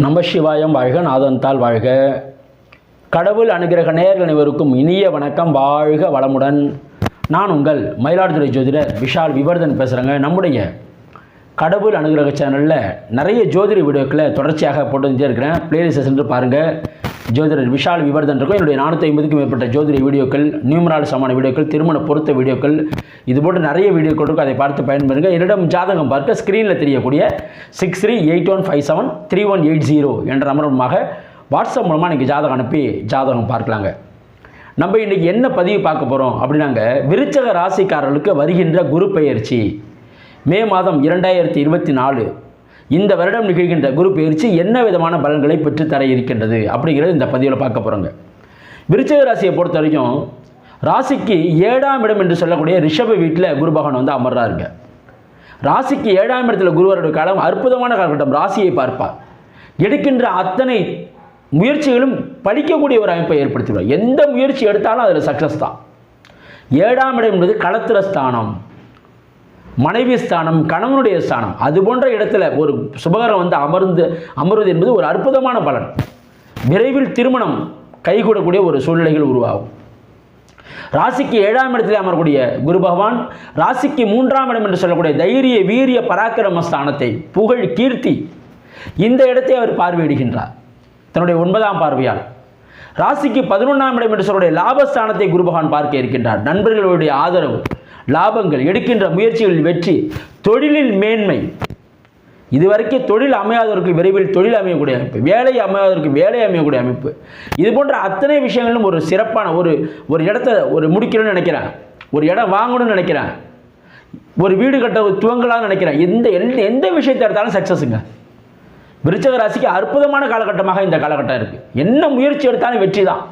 நமசிவாயம் வாழ்க நாதந்தால் வாழ்க. கடவுள் அனுகிரக நேயர்கள் அனைவருக்கும் இனிய வணக்கம் வாழ்க வளமுடன். நான் உங்கள் மயிலாடுதுறை ஜோதிடர் விஷால் விவர்தன் பேசுகிறேங்க நம்முடைய கடவுள் அனுகிரக சேனலில் நிறைய ஜோதிட வீடியோக்களை தொடர்ச்சியாக போட்டு வந்துட்டே இருக்கிறேன். பிளேலிஸ்ட்டை சென்று பாருங்கள் ஜோதிடர் விஷால் விவர்தன் இருக்கும். என்னுடைய நானூற்றி ஐம்பதுக்கும் மேற்பட்ட ஜோதிட வீடியோக்கள் நியூமரால் சமான வீடியோக்கள் திருமண பொருத்த வீடியோக்கள் இது போன்ற நிறைய வீடியோக்கள் இருக்கும். அதை பார்த்து பயன்பெறுங்க. என்னிடம் ஜாதகம் பார்க்க ஸ்க்ரீனில் தெரியக்கூடிய six three eight one five seven three one eight zero என்ற நம்பருமாக வாட்ஸ்அப் மூலமாக நீங்கள் ஜாதகம் அனுப்பி ஜாதகம் பார்க்கலாங்க. நம்ம இன்றைக்கி என்ன பதிவு பார்க்க போகிறோம் அப்படின்னாங்க. விருச்சக ராசிக்காரர்களுக்கு வருகின்ற குரு பயிற்சி மே மாதம் இரண்டாயிரத்தி இருபத்தி நாலு. இந்த வருடம் நிகழ்கின்ற குரு பயிற்சி என்ன விதமான பலன்களை பெற்று தர இருக்கின்றது அப்படிங்கிறது இந்த பதிவில் பார்க்க போகிறோங்க விருச்சக ராசியை பொறுத்த வரைக்கும் ராசிக்கு ஏழாம் இடம் என்று சொல்லக்கூடிய ரிஷப வீட்டில் குரு பகவான் வந்து அமர்றாருங்க. ராசிக்கு ஏழாம் இடத்துல குருவருடைய காலம் அற்புதமான காலகட்டம். ராசியை பார்ப்பார் எடுக்கின்ற அத்தனை முயற்சிகளும் படிக்கக்கூடிய ஒரு அமைப்பை ஏற்படுத்திவிடும். எந்த முயற்சி எடுத்தாலும் அதில் சக்ஸஸ் தான். ஏழாம் இடம் என்பது களத்திர ஸ்தானம். மனைவி ஸ்தானம் கணவனுடைய ஸ்தானம். அது போன்ற இடத்துல ஒரு சுபகரம் வந்து அமர்ந்து அமர்வது என்பது ஒரு அற்புதமான பலன். விரைவில் திருமணம் கைகூடக்கூடிய ஒரு சூழ்நிலைகள் உருவாகும். ராசிக்கு ஏழாம் இடத்தில் அமரக்கூடிய குரு பகவான் ராசிக்கு மூன்றாம் இடம் என்று சொல்லக்கூடிய தைரிய வீரிய பராக்கிரம ஸ்தானத்தை புகழ் கீர்த்தி இந்த இடத்தை அவர் பார்வையிடுகின்றார். தன்னுடைய ஒன்பதாம் பார்வையால். ராசிக்கு பதினொன்றாம் இடம் என்று சொல்லக்கூடிய லாபஸ்தானத்தை குரு பகவான் பார்க்க இருக்கின்றார். நண்பர்களுடைய ஆதரவு. லாபங்கள் எடுக்கின்ற முயற்சிகளில் வெற்றி தொழிலில் மேன்மை. இதுவரைக்கும் தொழில் அமையாதவருக்கு விரைவில் தொழில் அமையக்கூடிய அமைப்பு வேலை அமையாதவருக்கு வேலை அமையக்கூடிய அமைப்பு. இது போன்ற அத்தனை விஷயங்களும் ஒரு சிறப்பான ஒரு ஒரு இடத்த ஒரு முடிக்கணும்னு நினைக்கிறேன். ஒரு இடம் வாங்கணும்னு நினைக்கிறேன். ஒரு வீடு கட்ட துவங்கலாம்னு நினைக்கிறேன். எந்த எந்த எந்த விஷயத்தை எடுத்தாலும் சக்ஸஸுங்க விருச்சக ராசிக்கு அற்புதமான காலகட்டமாக இந்த காலகட்டம் இருக்குது என்ன முயற்சி எடுத்தாலும் வெற்றி தான்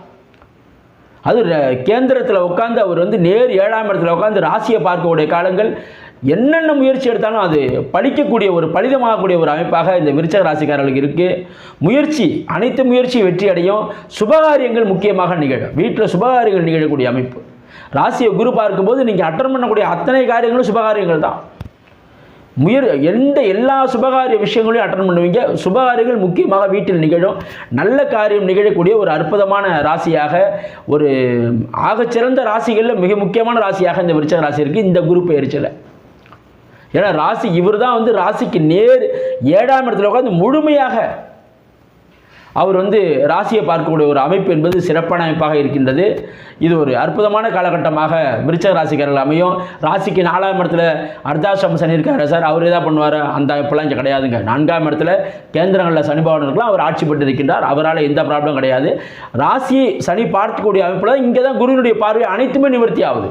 அது ர- கேந்திரத்தில் உட்காந்து அவர் வந்து நேர் ஏழாம் இடத்துல உட்காந்து ராசியை பார்க்கக்கூடிய காலங்கள் என்னென்ன முயற்சி எடுத்தாலும் அது படிக்கக்கூடிய ஒரு பலிதமாகக்கூடிய ஒரு அமைப்பாக இந்த விருச்சக ராசிக்காரர்களுக்கு இருக்குது முயற்சி அனைத்து முயற்சியும் வெற்றி அடையும். சுபகாரியங்கள் முக்கியமாக நிகழும். வீட்டில் சுபகாரியங்கள் நிகழக்கூடிய அமைப்பு. ராசியை குரு பார்க்கும்போது நீங்கள் அட்டன் பண்ணக்கூடிய அத்தனை காரியங்களும் சுபகாரியங்கள் தான். முயற் எந்த எல்லா சுபகாரிய விஷயங்களையும் அட்டன் பண்ணுவீங்க. சுபகாரியங்கள் முக்கியமாக வீட்டில் நிகழும். நல்ல காரியம் நிகழக்கூடிய ஒரு அற்புதமான ராசியாக ஒரு ஆகச்சிறந்த ராசிகளில் மிக முக்கியமான ராசியாக இந்த விருச்சக ராசி இருக்குது இந்த குரு பயிற்சியில் ஏன்னா ராசி இவர் தான் வந்து ராசிக்கு நேர் ஏழாம் இடத்துல உட்காந்து முழுமையாக அவர் வந்து ராசியை பார்க்கக்கூடிய ஒரு அமைப்பு என்பது சிறப்பான அமைப்பாக இருக்கின்றது. இது ஒரு அற்புதமான காலகட்டமாக விருச்சக ராசிக்காரர்கள் அமையும். ராசிக்கு நாலாம் இடத்துல அர்த்தாசிரம சனி இருக்காரு சார். அவர் எதா பண்ணுவார். அந்த அமைப்பெல்லாம் இங்கே கிடையாதுங்க. நான்காம் இடத்துல கேந்திரங்களில் சனி பவன் இருக்கலாம் அவர் ஆட்சி பெற்று இருக்கின்றார் அவரால் எந்த ப்ராப்ளம் கிடையாது. ராசி சனி பார்க்கக்கூடிய அமைப்பில் இங்கே தான் குருவினுடைய பார்வை அனைத்துமே நிவர்த்தி ஆகுது.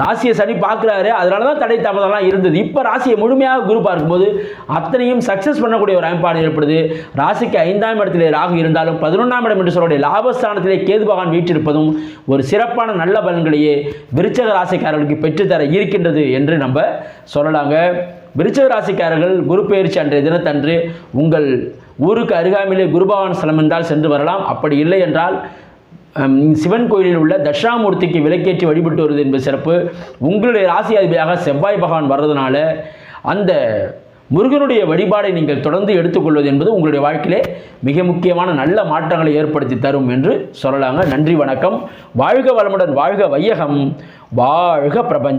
ராசியை சனி பார்க்குறாரு அதனால தான் தடை தாமதம்லாம் இருந்தது. இப்போ ராசியை முழுமையாக குரு பார்க்கும்போது அத்தனையும் சக்ஸஸ் பண்ணக்கூடிய ஒரு அமைப்பாடு ஏற்படுது. ராசிக்கு ஐந்தாம் இடத்திலே ராகு இருந்தாலும் பதினொன்றாம் இடம் என்று சொல்லக்கூடிய லாபஸ்தானத்திலே கேது பகவான் வீற்றிருப்பதும் ஒரு சிறப்பான நல்ல பலன்களையே விருச்சக ராசிக்காரர்களுக்கு பெற்றுத்தர இருக்கின்றது என்று நம்ம சொல்லலாங்க. விருச்சக ராசிக்காரர்கள் குரு பயிற்சி அன்றைய தினத்தன்று உங்கள் ஊருக்கு அருகாமையிலே குருபவான் ஸ்தலம் என்றால் சென்று வரலாம். அப்படி இல்லை என்றால் சிவன் கோயிலில் உள்ள தட்சிணாமூர்த்திக்கு விளக்கேற்றி வழிபட்டு வருவது என்பது சிறப்பு. உங்களுடைய ராசி அதிபதியாக செவ்வாய் பகவான் வர்றதுனால அந்த முருகனுடைய வழிபாடை நீங்கள் தொடர்ந்து எடுத்துக்கொள்வது என்பது உங்களுடைய வாழ்க்கையிலே மிக முக்கியமான நல்ல மாற்றங்களை ஏற்படுத்தி தரும் என்று சொல்லலாங்க. நன்றி வணக்கம். வாழ்க வளமுடன் வாழ்க வையகம். வாழ்க பிரபஞ்சம்.